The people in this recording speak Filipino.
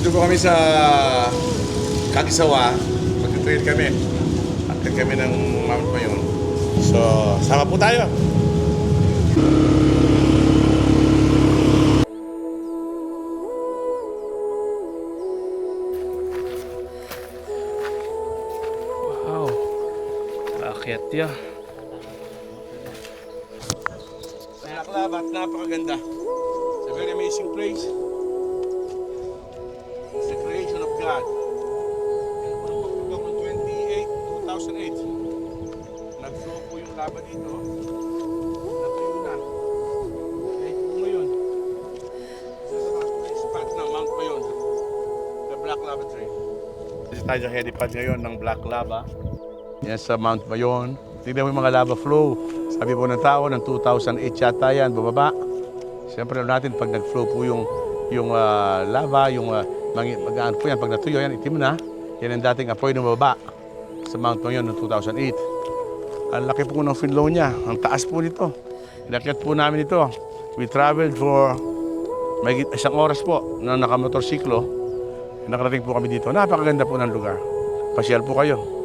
Dito po kami sa Kagisawa. Mag-trail kami. Akit kami ng Mount Mayon. So, sama po tayo. Wow. Bakit yan? Naklab at napakaganda. It's a very amazing place. 28, 2008. Nag-flow po yung lava dito. Natuyo na. Kahit po ngayon. Sa taas po yung spot ng Mount Mayon. The Black Lava Trail. Kasi tayo sa helipad ngayon ng Black Lava. Yan sa Mount Mayon. Tignan mo yung mga lava flow. Sabi po ng tao, ng 2008 yata yan, bumaba. Siyempre alam natin, pag nag-flow po yung, yung ah, lava, yung uh, magaan po yan, pag natuyo yan, itim na. Yan ang dating apoy ng baba sa Mount Mayon noong 2008. Ang laki po ng flow niya, ang taas po nito. Inakit po namin ito. We traveled for may isang oras po na nakamotorsiklo. Nakarating po kami dito. Napakaganda po ng lugar. Pasyal po kayo.